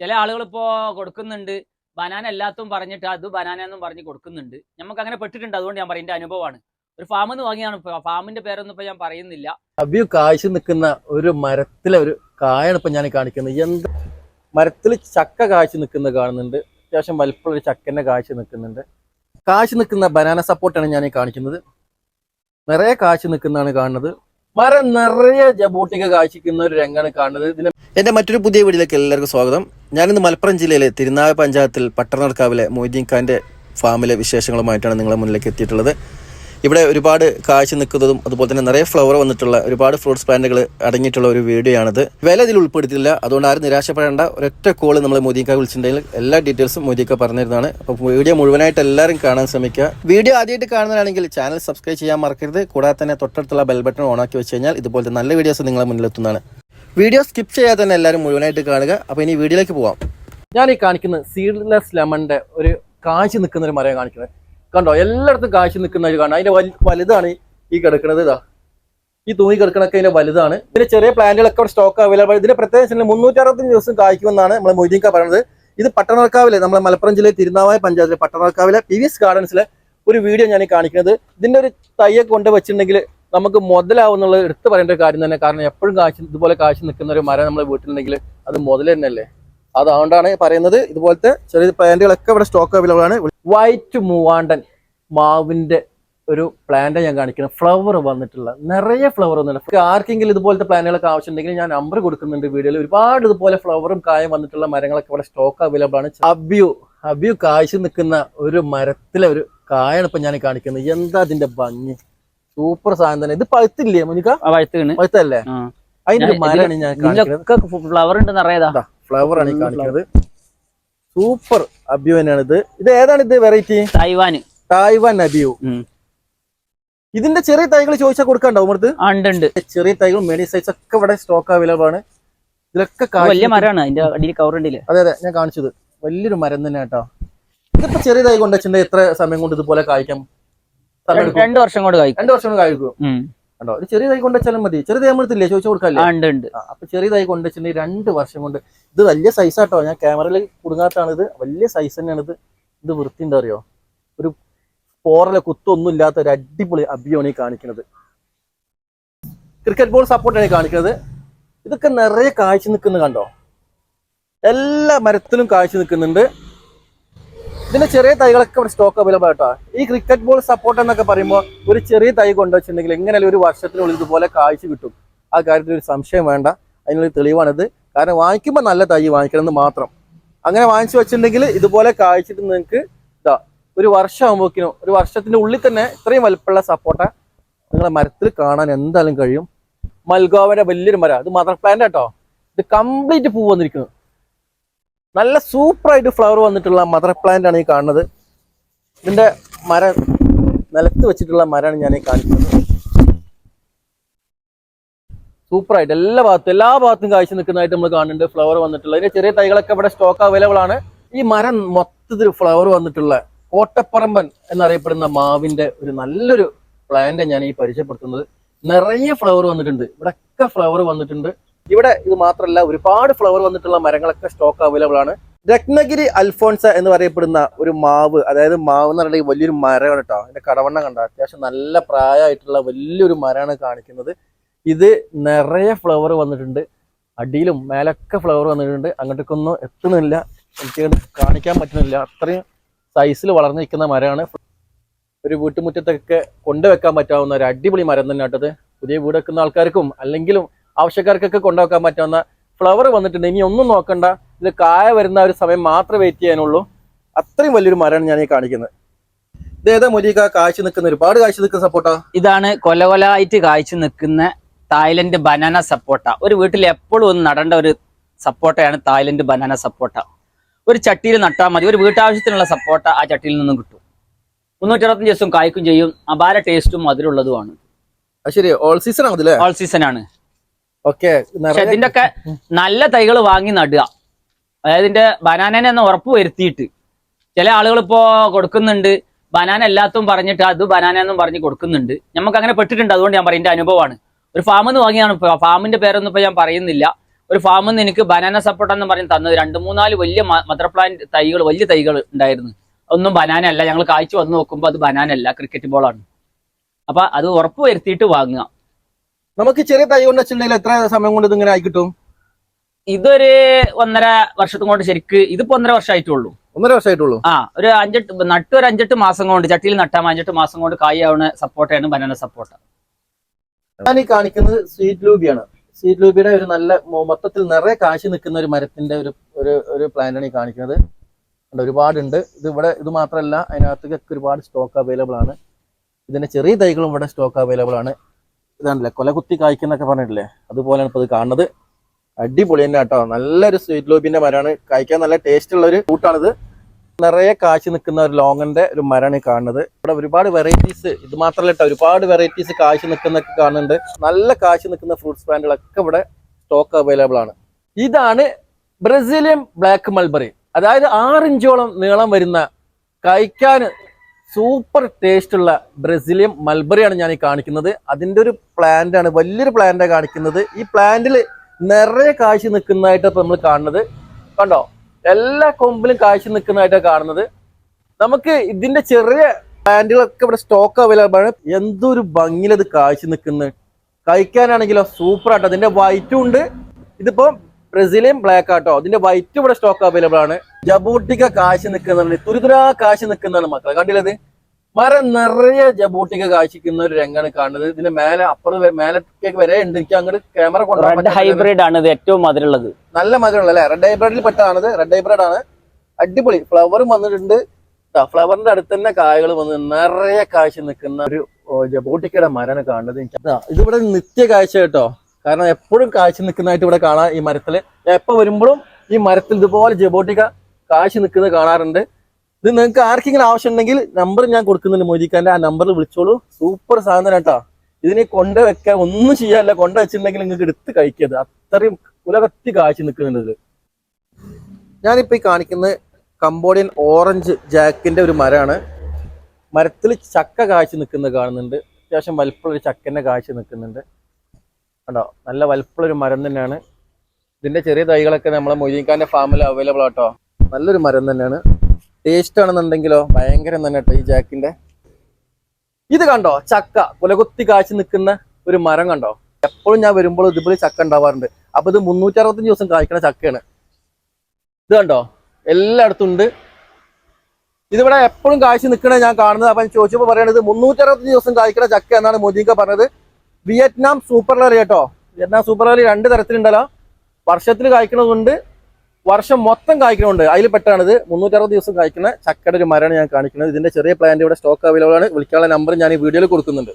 ചില ആളുകൾ ഇപ്പോ കൊടുക്കുന്നുണ്ട്. ബനാന എല്ലാത്തും പറഞ്ഞിട്ട് അത് ബനാന എന്നും പറഞ്ഞ് കൊടുക്കുന്നുണ്ട്. നമുക്ക് അങ്ങനെ പെട്ടിട്ടുണ്ട്. അതുകൊണ്ട് ഞാൻ പറയും അനുഭവമാണ്. ഒരു ഫാമിൽ നിന്ന് വാങ്ങിയാണ്. ഫാമിന്റെ പേരൊന്നും ഇപ്പൊ ഞാൻ പറയുന്നില്ല. അബിയു കാഴ്ച നിൽക്കുന്ന ഒരു മരത്തിലെ ഒരു കായാണ് ഇപ്പൊ ഞാൻ കാണിക്കുന്നത്. എന്ത് മരത്തിൽ ചക്ക കാഴ്ച നിൽക്കുന്നത് കാണുന്നുണ്ട്. അത്യാവശ്യം വലിപ്പമുള്ള ഒരു ചക്കന്റെ കാഴ്ച നിൽക്കുന്നുണ്ട്. കാഴ്ച നിൽക്കുന്ന ബനാന സപ്പോർട്ടാണ് ഞാൻ കാണിക്കുന്നത്. നിറയെ കാഴ്ച നിൽക്കുന്നതാണ് കാണുന്നത്. മരം നിറയെ ജബൂട്ടിക കാഴ്ചിക്കുന്ന ഒരു രംഗമാണ് കാണുന്നത്. ഇതിന് എന്റെ മറ്റൊരു പുതിയ വീഡിയോയിലേക്ക് എല്ലാവർക്കും സ്വാഗതം. ഞാനിന്ന് മലപ്പുറം ജില്ലയിലെ തിരുനാവ് പഞ്ചായത്തിൽ പട്ടണർക്കാവിലെ മൊയ്തീൻ ഖാന്റെ ഫാമിലെ വിശേഷങ്ങളുമായിട്ടാണ് നിങ്ങളെ മുന്നിലേക്ക് എത്തിയിട്ടുള്ളത്. ഇവിടെ ഒരുപാട് കാഴ്ച നിൽക്കുന്നതും അതുപോലെ തന്നെ നിറയെ ഫ്ലവർ വന്നിട്ടുള്ള ഒരുപാട് ഫ്രൂട്ട്സ് പ്ലാന്റുകൾ അടങ്ങിയിട്ടുള്ള ഒരു വീഡിയോ ആണിത് വില ഇതിൽ ഉൾപ്പെടുത്തിയില്ല അതുകൊണ്ട് ആരും നിരാശപ്പെടേണ്ട. ഒരൊറ്റ കോൾ നമ്മൾ മോദിക്ക വിളിച്ചിട്ടുണ്ടെങ്കിൽ എല്ലാ ഡീറ്റെയിൽസും മോദിക്ക പറഞ്ഞിരുന്നതാണ്. അപ്പോൾ വീഡിയോ മുഴുവനായിട്ട് എല്ലാവരും കാണാൻ ശ്രമിക്കുക. വീഡിയോ ആദ്യമായിട്ട് കാണുന്നതാണെങ്കിൽ ചാനൽ സബ്സ്ക്രൈബ് ചെയ്യാൻ മറക്കരുത്. കൂടാതെ തന്നെ തൊട്ടടുത്തുള്ള ബെൽ ബട്ടൺ ഓണാക്കി വെച്ച് കഴിഞ്ഞാൽ ഇതുപോലത്തെ നല്ല വീഡിയോസ് നിങ്ങളെ മുന്നിലെത്തുന്നതാണ്. വീഡിയോ സ്കിപ്പ് ചെയ്യാതെ തന്നെ എല്ലാവരും മുഴുവനായിട്ട് കാണുക. അപ്പോൾ ഇനി വീഡിയോയിലേക്ക് പോവാം. ഞാൻ ഈ കാണിക്കുന്ന സീഡ്ലെസ് ലെമണിന്റെ ഒരു കാഴ്ച നിൽക്കുന്ന ഒരു മരം കാണിക്കുന്നത്. കണ്ടോ? എല്ലായിടത്തും കാശ് നിൽക്കുന്ന ഒരു കാണാം. അതിന്റെ വലു- വലുതാണ് ഈ കിടക്കുന്നത് ഇതാ. ഈ തൂങ്ങി കിടക്കണൊക്കെ അതിന്റെ വലുതാണ്. ഇതിന്റെ ചെറിയ പ്ലാന്റുകളൊക്കെ അവിടെ സ്റ്റോക്ക് അവൈലബിൾ ഇതിന്റെ പ്രത്യേകിച്ച് മുന്നൂറ്റി അറുപത്തഞ്ച് ദിവസം കായ്ക്കുമെന്നാണ് നമ്മൾ മൊയ്തീൻക പറയുന്നത് ഇത് പട്ടണക്കാവിലെ നമ്മളെ മലപ്പുറം ജില്ലയിൽ തിരുനാവായ പഞ്ചായത്തിലെ പട്ടണക്കാവിലെ പി വി എസ് ഗാർഡൻസിലെ ഒരു വീഡിയോ ഞാൻ കാണിക്കുന്നത്. ഇതിന്റെ ഒരു തയ്യൊക്കെ കൊണ്ട് വെച്ചിട്ടുണ്ടെങ്കിൽ നമുക്ക് മുതലാവുന്നുള്ള എടുത്തു പറയേണ്ട കാര്യം തന്നെ. കാരണം എപ്പോഴും കാശ് ഇതുപോലെ കാശ് നിൽക്കുന്ന ഒരു മരം നമ്മുടെ വീട്ടിലുണ്ടെങ്കിൽ അത് മുതൽ തന്നെയല്ലേ? അതുകൊണ്ടാണ് പറയുന്നത്. ഇതുപോലത്തെ ചെറിയ പ്ലാന്റുകളൊക്കെ ഇവിടെ സ്റ്റോക്ക് അവൈലബിൾ ആണ്. വൈറ്റ് മൂവാണ്ടൻ മാവിന്റെ ഒരു പ്ലാന്റ് ഞാൻ കാണിക്കുന്നത് ഫ്ലവർ വന്നിട്ടുള്ള നിറയെ ഫ്ലവർ വന്നിട്ടുള്ള ആർക്കെങ്കിലും ഇതുപോലത്തെ പ്ലാന്റുകളൊക്കെ ആവശ്യമുണ്ടെങ്കിൽ ഞാൻ നമ്പർ കൊടുക്കുന്നുണ്ട് വീഡിയോയിൽ. ഒരുപാട് ഇതുപോലെ ഫ്ലവറും കായും വന്നിട്ടുള്ള മരങ്ങളൊക്കെ ഇവിടെ സ്റ്റോക്ക് അവൈലബിൾ ആണ്. അബ്യു അബ്യു കാഴ്ച നിൽക്കുന്ന ഒരു മരത്തിലെ ഒരു കായാണ് ഇപ്പൊ ഞാൻ കാണിക്കുന്നത്. എന്താ അതിന്റെ ഭംഗി? സൂപ്പർ സാധനം തന്നെ. ഇത് പഴുത്തില്ലേ മുനിക്ക? പഴുത്തല്ലേ. അതിന്റെ ഞാൻ മരമാണ് ഞാൻ ഫ്ലവർ ഉണ്ട് നിറയതാ ഫ്ലവർ ആണ് ഈ കാണിക്കുന്നത്. സൂപ്പർ അബ്യു തന്നെയാണ് ഇത്. ഇത് ഏതാണ് ഇത് വെറൈറ്റി തായ്വാൻ തായ്വാൻ അബിയു ഇതിന്റെ ചെറിയ തൈകൾ ചോദിച്ചാൽ കൊടുക്കാണ്ടാവും അടുത്ത് ചെറിയ തൈകൾ മെഡി സൈസ് ഒക്കെ ഇവിടെ സ്റ്റോക്ക് അവൈലബിൾ ആണ്. ഇതിലൊക്കെ വലിയ മരമാണ് അതിന്റെ അടിയിൽ കവർ ഉണ്ടല്ലേ? അതെ അതെ ഞാൻ കാണിച്ചത്. വലിയൊരു മരം തന്നെ കേട്ടോ. ഇതിപ്പോ ചെറിയ തൈ കൊണ്ട് വെച്ചിട്ടുണ്ടെങ്കിൽ എത്ര സമയം കൊണ്ട് ഇതുപോലെ കായ്ക്കാം? രണ്ട് വർഷം കൊണ്ട് കായ്ക്കും. രണ്ട് വർഷം കൊണ്ട് കായ്ക്കും. കണ്ടോ? ഒരു ചെറിയതായി തൈ കൊണ്ട് വെച്ചാലും മതി. ചെറിയ തൈ നമ്മളെടുത്തില്ലേ ചോദിച്ചു കൊടുക്കാല്ലേ? അപ്പൊ ചെറിയ തൈ കൊണ്ട് വെച്ചിട്ടുണ്ടെങ്കിൽ രണ്ട് വർഷം കൊണ്ട് ഇത് വലിയ സൈസ് ആട്ടോ. ഞാൻ ക്യാമറയിൽ കുടുങ്ങാത്താണ് ഇത്. വലിയ സൈസ് തന്നെയാണ് ഇത്. ഇത് വൃത്തി എന്താ അറിയോ? ഒരു പോറലെ കുത്തൊന്നും ഇല്ലാത്ത ഒരു അടിപൊളി അഭിയാണ് ഈ കാണിക്കുന്നത്. ക്രിക്കറ്റ് ബോൾ സപ്പോർട്ടാണ് ഈ കാണിക്കുന്നത്. ഇതൊക്കെ നിറയെ കാഴ്ച നിൽക്കുന്നത് കണ്ടോ? എല്ലാ മരത്തിലും കാഴ്ച നിൽക്കുന്നുണ്ട്. ഇതിന്റെ ചെറിയ തൈകളൊക്കെ ഇവിടെ സ്റ്റോക്ക് അവൈലബിൾ ആട്ടോ ഈ ക്രിക്കറ്റ് ബോൾ സപ്പോർട്ട് എന്നൊക്കെ പറയുമ്പോൾ ഒരു ചെറിയ തൈ കൊണ്ടുവച്ചിട്ടുണ്ടെങ്കിൽ എങ്ങനെയാലും ഒരു വർഷത്തിനുള്ളിൽ ഇതുപോലെ കാഴ്ച കിട്ടും. ആ കാര്യത്തിൽ ഒരു സംശയം വേണ്ട. അതിനൊരു തെളിവാണിത്. കാരണം വാങ്ങിക്കുമ്പോൾ നല്ല തൈ വാങ്ങിക്കണം എന്ന് മാത്രം. അങ്ങനെ വാങ്ങിച്ചു വെച്ചിട്ടുണ്ടെങ്കിൽ ഇതുപോലെ കാഴ്ചയിട്ട് നിങ്ങൾക്ക് ഇതാ ഒരു വർഷം ആകുമ്പോക്കിനും ഒരു വർഷത്തിന്റെ ഉള്ളിൽ തന്നെ ഇത്രയും വലുപ്പമുള്ള സപ്പോർട്ട നിങ്ങളെ മരത്തിൽ കാണാൻ എന്തായാലും കഴിയും. മൽഗോവന്റെ വലിയൊരു മരം. ഇത് മദർ പ്ലാന്റ് കേട്ടോ ഇത് കംപ്ലീറ്റ് പൂ വന്നിരിക്കുന്നു. നല്ല സൂപ്പർ ആയിട്ട് ഫ്ലവർ വന്നിട്ടുള്ള മദർ പ്ലാന്റ് ആണ് ഈ കാണുന്നത്. ഇതിന്റെ മരം നിലത്ത് വെച്ചിട്ടുള്ള മരമാണ് ഞാൻ ഈ കാണിക്കുന്നത്. സൂപ്പർ ആയിട്ട് എല്ലാ ഭാഗത്തും എല്ലാ ഭാഗത്തും കാഴ്ച നിൽക്കുന്നതായിട്ട് നമ്മൾ കാണുന്നുണ്ട് ഫ്ലവർ വന്നിട്ടുള്ള ഇതിന്റെ ചെറിയ തൈകളൊക്കെ ഇവിടെ സ്റ്റോക്ക് അവൈലബിൾ ആണ്. ഈ മരം മൊത്തത്തിൽ ഫ്ലവർ വന്നിട്ടുള്ള കോട്ടപ്പറമ്പൻ എന്നറിയപ്പെടുന്ന മാവിന്റെ ഒരു നല്ലൊരു പ്ലാന്റ് ഞാൻ ഈ പരിചയപ്പെടുത്തുന്നത്. നിറയെ ഫ്ലവർ വന്നിട്ടുണ്ട്. ഇവിടെയൊക്കെ ഫ്ലവർ വന്നിട്ടുണ്ട്. ഇവിടെ ഇത് മാത്രമല്ല ഒരുപാട് ഫ്ലവർ വന്നിട്ടുള്ള മരങ്ങളൊക്കെ സ്റ്റോക്ക് അവൈലബിൾ ആണ്. രത്നഗിരി അൽഫോൺസ എന്ന് പറയപ്പെടുന്ന ഒരു മാവ് അതായത് മാവ് എന്ന് പറയുന്നത് വലിയൊരു മരമാണ് കേട്ടോ അതിന്റെ കടവണ്ണം കണ്ട? അത്യാവശ്യം നല്ല പ്രായമായിട്ടുള്ള വലിയൊരു മരമാണ് കാണിക്കുന്നത്. ഇത് നിറയെ ഫ്ലവർ വന്നിട്ടുണ്ട്. അടിയിലും മേലൊക്കെ ഫ്ലവർ വന്നിട്ടുണ്ട്. അങ്ങോട്ടേക്കൊന്നും എത്തുന്നില്ല. എനിക്ക് കാണിക്കാൻ പറ്റുന്നില്ല. അത്രയും സൈസിൽ വളർന്നു നിൽക്കുന്ന മരമാണ്. ഒരു വീട്ടുമുറ്റത്തൊക്കെ കൊണ്ടുവെക്കാൻ പറ്റാവുന്ന ഒരു അടിപൊളി മരം തന്നെ കേട്ടത് പുതിയ വീട് വെക്കുന്ന ആൾക്കാർക്കും അല്ലെങ്കിലും ആവശ്യക്കാർക്കൊക്കെ കൊണ്ടുവെക്കാൻ പറ്റുന്ന ഫ്ലവർ വന്നിട്ടുണ്ട്. ഇനി ഒന്നും നോക്കണ്ട. ഇത് കായ വരുന്ന ഒരു സമയം മാത്രമേ വെയിറ്റ് ചെയ്യാനുള്ളൂ. അത്രയും വലിയൊരു മരമാണ് ഞാൻ ഈ കാണിക്കുന്നത്. ഇത് ഏതാ മൊലിക കാഴ്ച നിൽക്കുന്ന ഒരുപാട് കാഴ്ച നിൽക്കുന്ന സപ്പോർട്ടാ? ഇതാണ് കൊല കൊലായിട്ട് കാഴ്ച നിൽക്കുന്ന തായ്ലൻഡ് ബനാന സപ്പോർട്ട. ഒരു വീട്ടിൽ എപ്പോഴും ഒന്ന് നടേണ്ട ഒരു സപ്പോർട്ടയാണ് തായ്ലൻഡ് ബനാന സപ്പോർട്ട. ഒരു ചട്ടിയിൽ നട്ടാൽ മതി. ഒരു വീട്ടാവശ്യത്തിനുള്ള സപ്പോർട്ട ആ ചട്ടിയിൽ നിന്നും കിട്ടും. മുന്നൂറ്റി അറുപത്തഞ്ച് ദിവസം കായ്ക്കും ചെയ്യും. അപാര ടേസ്റ്റും മധുരമുള്ളതുമാണ്. ശരി ഓൾ സീസൺ ആണ് ഓൾ സീസൺ ആണ്. ഓക്കെ ഇതിന്റെ ഒക്കെ നല്ല തൈകൾ വാങ്ങി നടുക. അതായത് ഇതിന്റെ ബനാനനെ ഒന്ന് ഉറപ്പ് വരുത്തിയിട്ട്. ചില ആളുകൾ ഇപ്പോ കൊടുക്കുന്നുണ്ട്. ബനാന എല്ലാത്തും പറഞ്ഞിട്ട് അത് ബനാന എന്നും പറഞ്ഞ് കൊടുക്കുന്നുണ്ട്. നമുക്ക് അങ്ങനെ പെട്ടിട്ടുണ്ട്. അതുകൊണ്ട് ഞാൻ പറയും അനുഭവമാണ്. ഒരു ഫാമിൽ നിന്ന് വാങ്ങിയാണ്. ഫാമിന്റെ പേരൊന്നും ഇപ്പൊ ഞാൻ പറയുന്നില്ല. ഒരു ഫാമിൽ നിന്ന് എനിക്ക് ബനാന സപ്പോർട്ട് എന്ന് പറഞ്ഞ് തന്നത് രണ്ട് മൂന്നാൽ വലിയ മദർ പ്ലാന്റ് തൈകൾ വലിയ തൈകൾ ഉണ്ടായിരുന്നു. ഒന്നും ബനാന അല്ല ഞങ്ങൾ കാഴ്ച വന്ന് നോക്കുമ്പോൾ അത് ബനാന അല്ല ക്രിക്കറ്റ് ബോളാണ് അപ്പൊ അത് ഉറപ്പ് വരുത്തിയിട്ട് വാങ്ങുക. നമുക്ക് ചെറിയ തൈ കൊണ്ട് വെച്ചിട്ടുണ്ടെങ്കിൽ എത്ര സമയം കൊണ്ട് ഇതിങ്ങനെ ആയി കിട്ടും? ഇതൊരു ഒന്നര വർഷത്തും കൊണ്ട് ശരിക്ക് ഇതിപ്പോ ഒന്നര വർഷമായിട്ടുള്ളൂ. ഒന്നര വർഷമായിട്ടുള്ളൂ? ആ ഒരു അഞ്ചെട്ട് നട്ട് ഒരു അഞ്ചെട്ട് മാസം കൊണ്ട് ചട്ടിയിൽ നട്ടാൽ അഞ്ചെട്ട് മാസം കൊണ്ട് കായാവുന്ന സപ്പോർട്ടാണ് ബനാന സപ്പോർട്ട് ഞാൻ ഈ കാണിക്കുന്നത് സ്വീറ്റ് ലൂബിയാണ്. സ്വീറ്റ് ലൂബിയുടെ ഒരു നല്ല മൊത്തത്തിൽ നിറയെ കാശി നിൽക്കുന്ന ഒരു മരത്തിന്റെ ഒരു ഒരു ഒരു പ്ലാന്റാണ് ഈ കാണിക്കുന്നത്. ഒരുപാടുണ്ട്. ഇത് ഇവിടെ ഇത് മാത്രമല്ല അതിനകത്തൊക്കെ ഒരുപാട് സ്റ്റോക്ക് അവൈലബിൾ ആണ്. ഇതിന്റെ ചെറിയ തൈകളും ഇവിടെ സ്റ്റോക്ക് അവൈലബിൾ ആണ്. ഇതാണല്ലേ കൊല കുത്തി കായ്ക്കുന്നൊക്കെ പറഞ്ഞിട്ടില്ലേ? അതുപോലെയാണ് ഇപ്പൊ ഇത് കാണുന്നത്. അടിപൊളി തന്നെ കേട്ടോ. നല്ലൊരു സ്വീറ്റ് ലോബിന്റെ മരമാണ്. കായ്ക്കാൻ നല്ല ടേസ്റ്റ് ഉള്ള ഒരു ഫ്രൂട്ടാണിത് നിറയെ കാശി നിൽക്കുന്ന ഒരു ലോങ്ങന്റെ ഒരു മരമാണ് കാണുന്നത്. ഇവിടെ ഒരുപാട് വെറൈറ്റീസ് ഇത് മാത്രമല്ല കേട്ടോ ഒരുപാട് വെറൈറ്റീസ് കാശ് നിൽക്കുന്നൊക്കെ കാണുന്നുണ്ട്. നല്ല കാശ് നിൽക്കുന്ന ഫ്രൂട്ട്സ് പ്ലാന്റുകളൊക്കെ ഇവിടെ സ്റ്റോക്ക് അവൈലബിൾ ആണ്. ഇതാണ് ബ്രസീലിയൻ ബ്ലാക്ക് മൾബറി അതായത് ആറിഞ്ചോളം നീളം വരുന്ന കഴിക്കാൻ സൂപ്പർ ടേസ്റ്റ് ഉള്ള ബ്രസീലിയൻ മൽബറിയാണ് ഞാൻ ഈ കാണിക്കുന്നത്. അതിന്റെ ഒരു പ്ലാന്റ് ആണ് വലിയൊരു പ്ലാന്റാണ് കാണിക്കുന്നത്. ഈ പ്ലാന്റിൽ നിറയെ കാഴ്ച നിൽക്കുന്നതായിട്ട് ഇപ്പം നമ്മൾ കാണുന്നത്. കണ്ടോ? എല്ലാ കൊമ്പിലും കാഴ്ച നിൽക്കുന്നതായിട്ടാണ് കാണുന്നത്. നമുക്ക് ഇതിന്റെ ചെറിയ പ്ലാന്റുകളൊക്കെ ഇവിടെ സ്റ്റോക്ക് അവൈലബിൾ ആണ്. എന്തൊരു ഭംഗിയിലത് കാഴ്ച നിൽക്കുന്നത് കഴിക്കാനാണെങ്കിലോ സൂപ്പറായിട്ട് അതിന്റെ വൈറ്റും ഉണ്ട്. ഇതിപ്പോ ബ്രസീലിയൻ ബ്ലാക്ക് ആട്ടോ. അതിന്റെ വൈറ്റ് ഇവിടെ സ്റ്റോക്ക് അവൈലബിൾ ആണ്. ജബൂട്ടിക്ക കാശ് നിൽക്കുന്നതാണ്. തുരിതുരാ കാശ് നിൽക്കുന്നതാണ് മക്കളെ. കണ്ടില്ലത്? മരം നിറയെ ജബൂട്ടിക്ക കാശിക്കുന്ന ഒരു രംഗമാണ് കാണുന്നത്. ഇതിന്റെ മേലെ അപ്പുറം മേലത്തേക്ക് വരെ ഉണ്ട്. എനിക്ക് അങ്ങോട്ട് ക്യാമറ റെഡ് ഹൈബ്രിഡ് ആണ് ഇത് ഏറ്റവും മധുരമുള്ളത്. നല്ല മധുരമുള്ള അല്ലേ? റെഡ് ഹൈബ്രിഡിൽ പെട്ടതാണത്. റെഡ് ഹൈബ്രിഡ് ആണ്. അടിപൊളി. ഫ്ലവറും വന്നിട്ടുണ്ട്. ഫ്ലവറിന്റെ അടുത്ത് തന്നെ കായകൾ വന്ന് നിറയെ കാശ് നിൽക്കുന്ന ഒരു ജബോട്ടിക്കയുടെ മരമാണ് കാണുന്നത്. എനിക്ക് ഇതിവിടെ നിത്യ കാഴ്ച കേട്ടോ. കാരണം എപ്പോഴും കാഴ്ച നിൽക്കുന്നതായിട്ട് ഇവിടെ കാണാം ഈ മരത്തിൽ ഞാൻ എപ്പോ വരുമ്പോഴും ഈ മരത്തിൽ ഇതുപോലെ ജബോട്ടിക്ക കാഴ്ച നിൽക്കുന്നത് കാണാറുണ്ട്. ഇത് നിങ്ങൾക്ക് ആർക്കെങ്കിലും ആവശ്യം ഉണ്ടെങ്കിൽ നമ്പർ ഞാൻ കൊടുക്കുന്നുണ്ട് മോദിക്കാന്റെ ആ നമ്പറിൽ വിളിച്ചോളൂ. സൂപ്പർ സാധനം കേട്ടോ. ഇതിനെ കൊണ്ട് വെക്കാൻ ഒന്നും ചെയ്യാനില്ല. കൊണ്ട് വെച്ചിട്ടുണ്ടെങ്കിൽ നിങ്ങൾക്ക് എടുത്ത് കഴിക്കരുത്. അത്രയും കുലകത്തി കാഴ്ച നിൽക്കുന്നുണ്ട് ഞാനിപ്പോൾ ഞാനിപ്പോ ഈ കാണിക്കുന്നത് കംബോഡിയൻ ഓറഞ്ച് ജാക്കിന്റെ ഒരു മരമാണ്. മരത്തിൽ ചക്ക കാഴ്ച നിൽക്കുന്നത് കാണുന്നുണ്ട്. അത്യാവശ്യം വലിപ്പമുള്ള ചക്കന്റെ കാഴ്ച നിൽക്കുന്നുണ്ട്. കണ്ടോ? നല്ല വലുപ്പുള്ളൊരു മരം തന്നെയാണ്. ഇതിന്റെ ചെറിയ തൈകളൊക്കെ നമ്മളെ മൊയ്തീൻഖാന്റെ ഫാമിൽ അവൈലബിൾ ആട്ടോ. നല്ലൊരു മരം തന്നെയാണ്. ടേസ്റ്റ് ആണെന്നുണ്ടെങ്കിലോ ഭയങ്കരം തന്നെ കേട്ടോ ഈ ജാക്കിന്റെ. ഇത് കണ്ടോ? ചക്ക. കുലകുത്തി കാച്ചി നിൽക്കുന്ന ഒരു മരം കണ്ടോ? എപ്പോഴും ഞാൻ വരുമ്പോൾ ഇതുപോലെ ചക്ക ഉണ്ടാവാറുണ്ട്. അപ്പൊ ഇത് മുന്നൂറ്റി അറുപത്തഞ്ച് ദിവസം കായ്ക്കുന്ന ചക്കയാണ്. ഇത് കണ്ടോ? എല്ലായിടത്തും ഉണ്ട്. ഇതിവിടെ എപ്പോഴും കാഴ്ച നിൽക്കണേ ഞാൻ കാണുന്നത്. അപ്പൊ ചോദിച്ചപ്പോൾ പറയണത് മുന്നൂറ്റി അറുപത്തഞ്ച് ദിവസം കായ്ക്കുന്ന ചക്ക എന്നാണ് മോദിക്ക പറഞ്ഞത്. വിയറ്റ്നാം സൂപ്പർ ലറി കേട്ടോ. വിയറ്റ്നാം സൂപ്പർ ലറി രണ്ട് തരത്തിലുണ്ടല്ലോ. വർഷത്തിൽ കായ്ക്കണതുണ്ട് വർഷം മൊത്തം കായ്ക്കണമുണ്ട് അതിൽ പെട്ടാണിത്. മുന്നൂറ്റി അറുപത് ദിവസം കായ്ക്കുന്ന ചക്കയുടെ ഒരു മരമാണ് ഞാൻ കാണിക്കുന്നത്. ഇതിന്റെ ചെറിയ പ്ലാന്റ് ഇവിടെ സ്റ്റോക്ക് അവൈലബിൾ ആണ്. വിളിക്കാനുള്ള നമ്പർ ഞാൻ ഈ വീഡിയോയിൽ കൊടുക്കുന്നുണ്ട്.